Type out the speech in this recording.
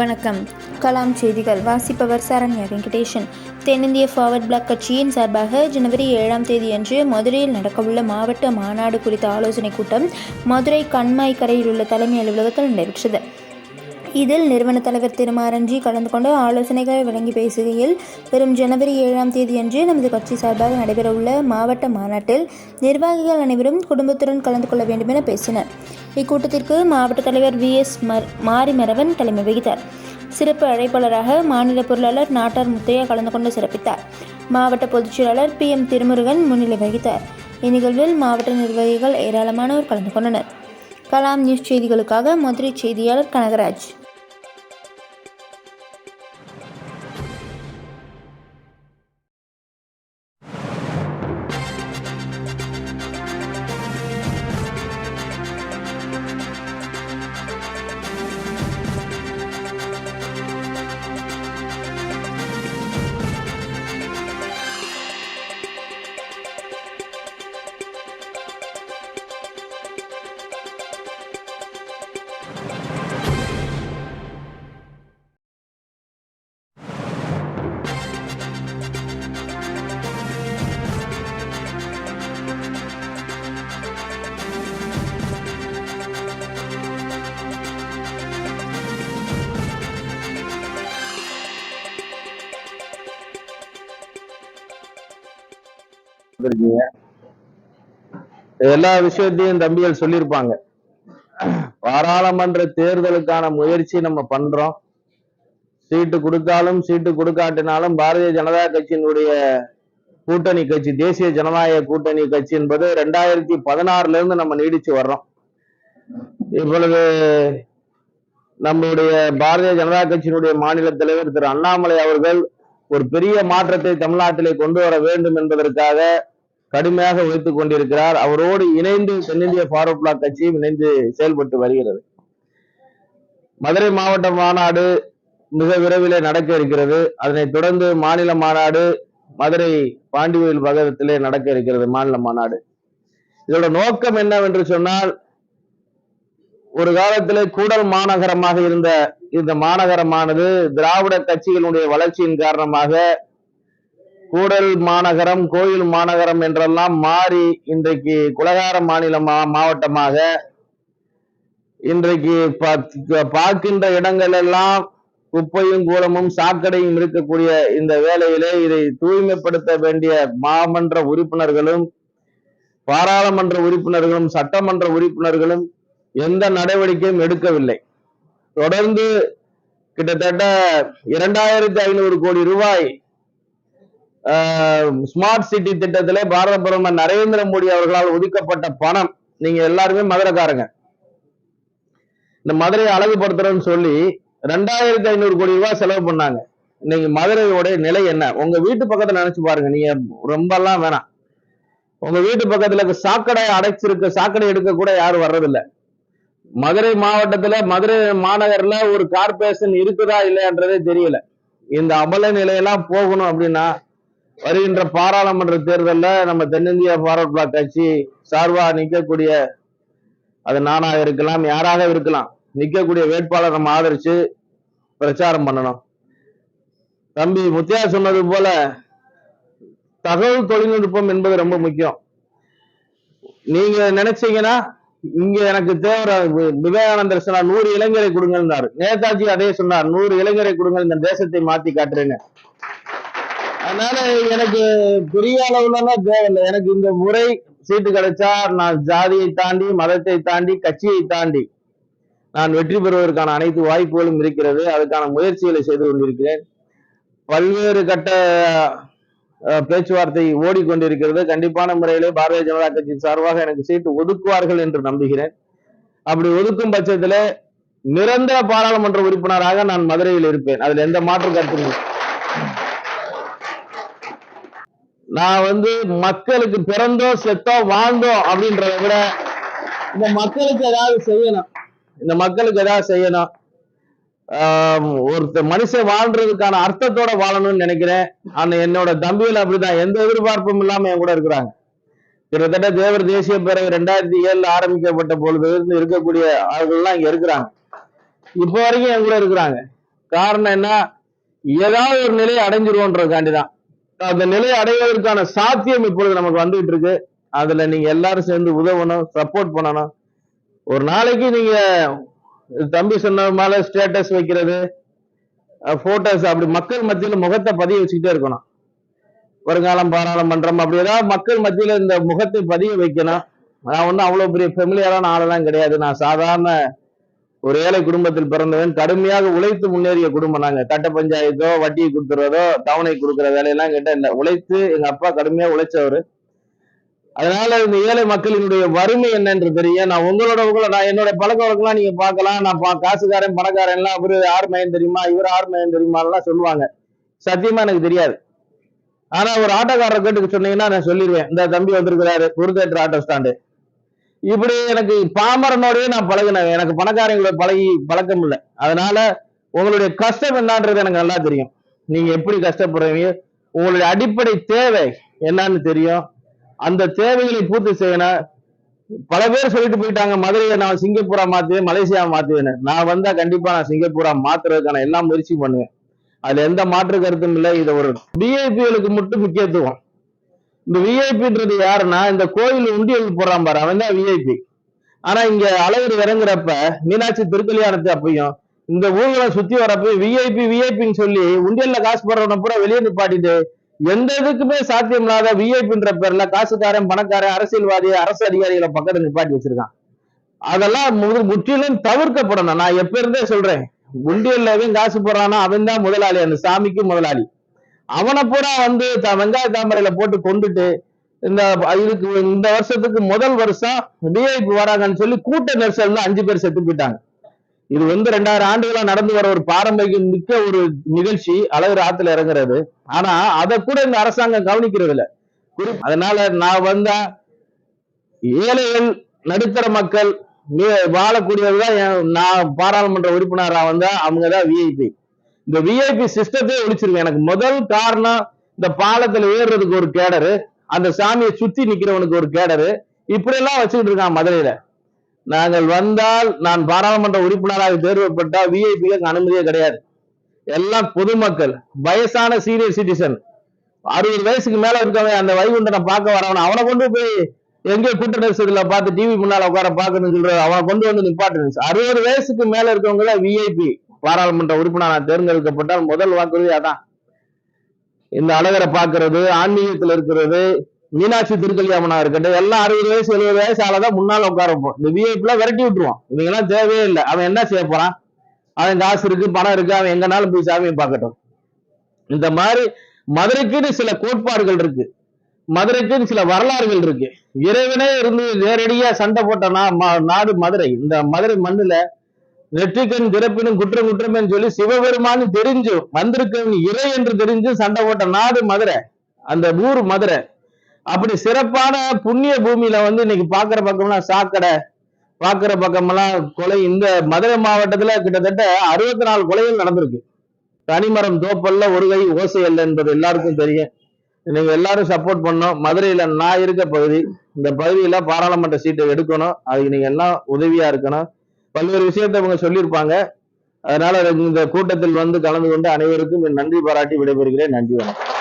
வணக்கம். கலாம் செய்திகள். வாசிப்பவர் சரண்யா வெங்கடேஷன். தென்னிந்திய ஃபார்வர்ட் பிளாக் கட்சியின் சார்பாக ஜனவரி ஏழாம் தேதியன்று மதுரையில் நடக்கவுள்ள மாவட்ட மாநாடு குறித்த ஆலோசனைக் கூட்டம் மதுரை கண்மாய்க்கரையில் உள்ள தலைமை அலுவலகத்தில் நடைபெற்றது. இதில் நிறுவன தலைவர் திருமாரஞ்சி கலந்து கொண்டு ஆலோசனைகளை வழங்கி பேசுகையில் வரும் ஜனவரி ஏழாம் தேதியன்று நமது கட்சி சார்பாக நடைபெறவுள்ள மாவட்ட மாநாட்டில் நிர்வாகிகள் அனைவரும் குடும்பத்துடன் கலந்து கொள்ள வேண்டும் என பேசினர். இக்கூட்டத்திற்கு மாவட்ட தலைவர் வி. எஸ். மர் மாரிமரவன் தலைமை வகித்தார். சிறப்பு அழைப்பாளராக மாநில பொருளாளர் நாட்டார் முத்தையா கலந்து கொண்டு சிறப்பித்தார். மாவட்ட பொதுச் செயலாளர் பி. எம். திருமுருகன் முன்னிலை வகித்தார். இந்நிகழ்வில் மாவட்ட நிர்வாகிகள் ஏராளமானோர் கலந்து கொண்டனர். கலாம் நியூஸ் செய்திகளுக்காக மதுரை செய்தியாளர் கனகராஜ். எல்லா விஷயத்தையும் தம்பிகள் சொல்லியிருப்பாங்க. பாராளுமன்ற தேர்தலுக்கான முயற்சி நம்ம பண்றோம். சீட்டு கொடுத்தாலும் சீட்டு கொடுக்காட்டினாலும் பாரதிய ஜனதா கட்சியினுடைய கூட்டணி கட்சி தேசிய ஜனநாயக கூட்டணி கட்சி என்பது ரெண்டாயிரத்தி பதினாறுல இருந்து நம்ம நீடிச்சு வர்றோம். இப்பொழுது நம்முடைய பாரதிய ஜனதா கட்சியினுடைய மாநில தலைவர் திரு அண்ணாமலை அவர்கள் ஒரு பெரிய மாற்றத்தை தமிழ்நாட்டிலே கொண்டு வர வேண்டும் என்பதற்காக கடுமையாக உழைத்துக் கொண்டிருக்கிறார். அவரோடு இணைந்து தென்னிந்திய ஃபார்வர்ட் பிளாக் கட்சியும் இணைந்து செயல்பட்டு வருகிறது. மதுரை மாவட்ட மாநாடு மிக விரைவிலே நடக்க இருக்கிறது. அதனைத் தொடர்ந்து மாநில மாநாடு மதுரை பாண்டிவேல் பகதத்திலே நடக்க இருக்கிறது மாநில மாநாடு. இதோட நோக்கம் என்னவென்று சொன்னால் ஒரு காலத்திலே கூடல் மாநகரமாக இருந்த இந்த மாநகரமானது திராவிட கட்சிகளுடைய வளர்ச்சியின் காரணமாக கூடல் மாநகரம் கோயில் மாநகரம் என்றெல்லாம் மாறி இன்றைக்கு குலகார மாநிலமா மாவட்டமாக இன்றைக்கு பா- பார்க்கின்ற இடங்கள் எல்லாம் குப்பையும் கூலமும் சாக்கடையும் இருக்கக்கூடிய இந்த வேலையிலே இதை தூய்மைப்படுத்த வேண்டிய மாமன்ற உறுப்பினர்களும் பாராளுமன்ற உறுப்பினர்களும் சட்டமன்ற உறுப்பினர்களும் எந்த நடவடிக்கையும் எடுக்கவில்லை. தொடர்ந்து கிட்டத்தட்ட இரண்டாயிரத்தி ஐநூறு கோடி ரூபாய் ஸ்மார்ட் சிட்டி திட்டத்திலே பாரத பிரதமர் நரேந்திர மோடி அவர்களால் ஒதுக்கப்பட்ட பணம் நீங்க எல்லாருமே மதுரைக்காரங்க. இந்த மதுரையை அழகுபடுத்துறோம்னு சொல்லி ரெண்டாயிரத்தி ஐநூறு கோடி ரூபாய் செலவு பண்ணாங்க. இன்னைக்கு மதுரையோட நிலை என்ன? உங்க வீட்டு பக்கத்துல நினைச்சு பாருங்க. நீங்க ரொம்ப எல்லாம் வேணாம். உங்க வீட்டு பக்கத்துல இருக்க சாக்கடை அடைச்சிருக்க சாக்கடை எடுக்க கூட யாரும் வர்றதில்ல. மதுரை மாவட்டத்துல மதுரை மாநகர்ல ஒரு கார்பரேஷன் இருக்குதா இல்லையான்றதே தெரியல. இந்த அமல நிலையெல்லாம் போகணும் அப்படின்னா வருகின்ற பாராளுமன்ற தேர்தலில் நம்ம தென்னிந்திய ஃபார்வர்ட் பிளாக் கட்சி சார்பாக நிற்கக்கூடிய அது நானாக இருக்கலாம் யாராக இருக்கலாம் நிற்கக்கூடிய வேட்பாளர் நம்ம ஆதரிச்சு பிரச்சாரம் பண்ணணும். தம்பி முத்தியா சொன்னது போல தகவல் தொழில்நுட்பம் என்பது ரொம்ப முக்கியம். நீங்க நினைச்சீங்கன்னா இங்க எனக்கு தேவை விவேகானந்தர் சொன்னார் நூறு இளைஞரை கொடுங்கன்னாரு நேதாஜி அதே சொன்னார் நூறு இளைஞரை கொடுங்க இந்த தேசத்தை மாத்தி காட்டுறேன்னு. அதனால எனக்கு பெரிய அளவுலலாம் தேவையில்லை. எனக்கு இந்த முறை சீட்டு கிடைச்சா நான் ஜாதியை தாண்டி மதத்தை தாண்டி கட்சியை தாண்டி நான் வெற்றி பெறுவதற்கான அனைத்து வாய்ப்புகளும் இருக்கிறது. அதுக்கான முயற்சிகளை செய்து கொண்டிருக்கிறேன். பல்வேறு கட்ட பேச்சுவார்த்தை ஓடிக்கொண்டிருக்கிறது. கண்டிப்பான முறையிலே பாரதிய ஜனதா கட்சி சார்பாக எனக்கு சீட்டு ஒதுக்குவார்கள் என்று நம்புகிறேன். அப்படி ஒதுக்கும் பட்சத்துல நிரந்தர பாராளுமன்ற உறுப்பினராக நான் மதுரையில் இருப்பேன். அதில் எந்த மாற்று கருத்தும் நான் வந்து மக்களுக்கு பிறந்தோம் செத்தோம் வாழ்ந்தோம் அப்படின்றத விட இந்த மக்களுக்கு ஏதாவது செய்யணும். இந்த மக்களுக்கு ஏதாவது செய்யணும். ஒருத்த மனுஷன் வாழ்றதுக்கான அர்த்தத்தோட வாழணும்னு நினைக்கிறேன். ஆனா என்னோட தம்பிகள் அப்படிதான். எந்த எதிர்பார்ப்பும் இல்லாம என் கூட இருக்கிறாங்க. கிட்டத்தட்ட தேவர் தேசிய பேரவை ரெண்டாயிரத்தி ஏழுல ஆரம்பிக்கப்பட்ட பொழுது இருந்து இருக்கக்கூடிய ஆள்கள்லாம் இங்க இருக்கிறாங்க. இப்போ வரைக்கும் என் கூட இருக்கிறாங்க. காரணம் என்ன? ஏதாவது ஒரு நிலையை அடைஞ்சிருவோன்றதுக்காண்டி தான் அந்த நிலையை அடைவதற்கான சாத்தியம் இப்பொழுது நமக்கு வந்துகிட்டு இருக்கு. அதுல நீங்க எல்லாரும் சேர்ந்து உதவணும் சப்போர்ட் பண்ணணும். ஒரு நாளைக்கு நீங்க தம்பி சொன்ன மேல ஸ்டேட்டஸ் வைக்கிறது போட்டோஸ் அப்படி மக்கள் மத்தியில முகத்தை பதிய வச்சுக்கிட்டே இருக்கணும். வருங்காலம் பாராளுமன்றம் அப்படி ஏதாவது மக்கள் மத்தியில இந்த முகத்தை பதிய வைக்கணும். நான் ஒன்றும் அவ்வளவு பெரிய ஃபெமிலியரான ஆளெல்லாம் கிடையாது. நான் சாதாரண ஒரு ஏழை குடும்பத்தில் பிறந்தவன் கடுமையாக உழைத்து முன்னேறிய குடும்பம் நாங்க. கட்ட பஞ்சாயத்தோ வட்டியை கொடுக்கறதோ தவணை கொடுக்கற வேலையெல்லாம் கிட்ட இல்ல. உழைத்து எங்க அப்பா கடுமையா உழைச்சவர். அதனால இந்த ஏழை மக்களினுடைய வறுமை என்னன்று தெரியும் நான் உங்களோட உங்களை நான் என்னோட பழக்க வழக்கம்லாம் நீங்க பார்க்கலாம். நான் பா- காசுக்காரன் பணக்காரன் எல்லாம் அவரு ஆறு மையம் தெரியுமா? இவர் ஆறு மயம் தெரியுமா? எல்லாம் சொல்லுவாங்க. சத்தியமா எனக்கு தெரியாது. ஆனா ஒரு ஆட்டோக்காரரை கேட்டு சொன்னீங்கன்னா நான் சொல்லிடுவேன் இந்த தம்பி வந்திருக்கிறாரு குருதேட்டர் ஆட்டோ ஸ்டாண்டு. இப்படி எனக்கு பாமரனோடயே நான் பழகினேன். எனக்கு பணக்காரங்களோட பழகி பழக்கம் இல்லை. அதனால உங்களுடைய கஷ்டம் என்னன்றது எனக்கு நல்லா தெரியும். நீங்க எப்படி கஷ்டப்படுறீங்க? உங்களுடைய அடிப்படை தேவை என்னன்னு தெரியும். அந்த தேவைகளை பூர்த்தி செய்யணும் பல பேர் சொல்லிட்டு போயிட்டாங்க மதுரையை நான் சிங்கப்பூரா மாத்துவேன் மலேசியா மாத்துவேன்னு. நான் வந்தா கண்டிப்பா நான் சிங்கப்பூரா மாத்துறதுக்கான எல்லா முயற்சியும் பண்ணுவேன். அதுல எந்த மாற்று கருத்தும் இல்லை. இது ஒரு விஐபிகளுக்கு மட்டும் முக்கியத்துவம். இந்த விஐபின்றது யாருன்னா இந்த கோயில் உண்டியல் போடுறான் பாரு அவன் தான் விஐபி ஆனா இங்க அழகர் இறங்குறப்ப மீனாட்சி திருக்கல்யாணத்து அப்பையும் இந்த ஊர்களை சுத்தி வரப்ப விஐபி விஐபின்னு சொல்லி உண்டியல்ல காசு போடுறவன பூரா வெளியே நிப்பாட்டிட்டு எந்த இதுக்குமே சாத்தியம் இல்லாத விஐபின்ற பேர்ல காசுக்காரன் பணக்காரன் அரசியல்வாதி அரசு அதிகாரிகளை பக்கத்துல நிப்பாட்டி வச்சிருக்கான். அதெல்லாம் முற்றிலும் தவிர்க்கப்படணும். நான் எப்ப இருந்தே சொல்றேன் உண்டியல்லவே காசு போடுறானா அவன் தான் முதலாளி அந்த சாமிக்கு முதலாளி. அவனை பூரா வந்து வெங்காய தாமரையில போட்டு கொண்டுட்டு இந்த இதுக்கு இந்த வருஷத்துக்கு முதல் வருஷம் விஐபி வராங்கன்னு சொல்லி கூட்ட நெரிசல் அஞ்சு பேர் செத்து போயிட்டாங்க. இது வந்து ரெண்டாயிரம் ஆண்டுகளா நடந்து வர ஒரு பாரம்பரியம் மிக்க ஒரு நிகழ்ச்சி அழகு ஆத்துல இறங்குறது. ஆனா அதை கூட இந்த அரசாங்கம் கவனிக்கிறது இல்ல. அதனால நான் வந்த ஏழைகள் நடுத்தர மக்கள் மீ- வாழக்கூடியவர்கள் நான் பாராளுமன்ற உறுப்பினரா வந்தா அவங்கதான் விஐபி இந்த விஐபி சிஸ்டத்தை ஒழிச்சிருவேன். எனக்கு முதல் காரணம் இந்த பாலத்துல ஏறுறதுக்கு ஒரு கேடரு அந்த சாமியை சுத்தி நிக்கிறவனுக்கு ஒரு கேடரு. இப்படி எல்லாம் வச்சுக்கிட்டு இருக்கான் மதுரையில. நாங்கள் வந்தால் நான் பாராளுமன்ற உறுப்பினராக தேர்வுப்பட்டா விஐபிக்கு அனுமதியே கிடையாது. எல்லாம் பொதுமக்கள் வயசான சீனியர் சிட்டிசன் அறுபது வயசுக்கு மேல இருக்கவன் அந்த வைகுண்டனை பார்க்க வரவன் அவனை கொண்டு போய் எங்க கூட்ட நெரிசல்ல பார்த்து டிவி முன்னால உட்கார பாக்கணும்னு சொல்ற அவனை கொண்டு வந்து நிப்பாட்டு அறுபது வயசுக்கு மேல இருக்கவங்க விஐபி பாராளுமன்ற உறுப்பினராக தேர்ந்தெடுக்கப்பட்டால் முதல் வாக்குறுதி அதான். இந்த அழகரை பார்க்கறது ஆன்மீகத்துல இருக்கிறது மீனாட்சி திருக்கல்யாமனா இருக்கட்டும் எல்லாம் அறுபது வயசு எழுபது வயசு ஆளதான் முன்னால உட்காரப்போம் இந்த விஐபில விரட்டி விட்டுருவான் இவங்கெல்லாம் தேவையே இல்லை. அவன் என்ன செய்ய போறான்? அவன் காசு இருக்கு பணம் இருக்கு அவன் எங்கனாலும் போய் சாமியை பார்க்கட்டும். இந்த மாதிரி மதுரைக்குன்னு சில கோட்பாடுகள் இருக்கு. மதுரைக்குன்னு சில வரலாறுகள் இருக்கு. இறைவனே இருந்து நேரடியா சண்டை போட்ட நாடு மதுரை. இந்த மதுரை மண்ணுல நெற்றிக்கண் திறப்பினும் குற்றம் குற்றம் என்று சொல்லி சிவபெருமான்னு தெரிஞ்சு வந்திருக்கவன் இறை என்று தெரிஞ்சு சண்டை போட்ட நாடு மதுரை. அந்த ஊர் மதுரை. அப்படி சிறப்பான புண்ணிய பூமியில வந்து இன்னைக்கு பாக்குற பக்கம்லாம் சாக்கடை பாக்குற பக்கமெல்லாம் கொலை. இந்த மதுரை மாவட்டத்துல கிட்டத்தட்ட அறுபத்தி நாலு கொலைகள் நடந்திருக்கு. தனிமரம் தோப்பல்ல ஒரு கை ஓசை அல்ல என்பது எல்லாருக்கும் தெரியும். நீங்க எல்லாரும் சப்போர்ட் பண்ணோம் மதுரையில நான் இருக்க பகுதி இந்த பகுதியில பாராளுமன்ற சீட்டை எடுக்கணும். அதுக்கு நீங்க எல்லாம் உதவியா இருக்கணும். பல்வேறு விஷயத்தை இவங்க சொல்லியிருப்பாங்க. அதனால இந்த கூட்டத்தில் வந்து கலந்து கொண்டு அனைவருக்கும் என் நன்றி பாராட்டி விடைபெறுகிறேன். நன்றி வணக்கம்.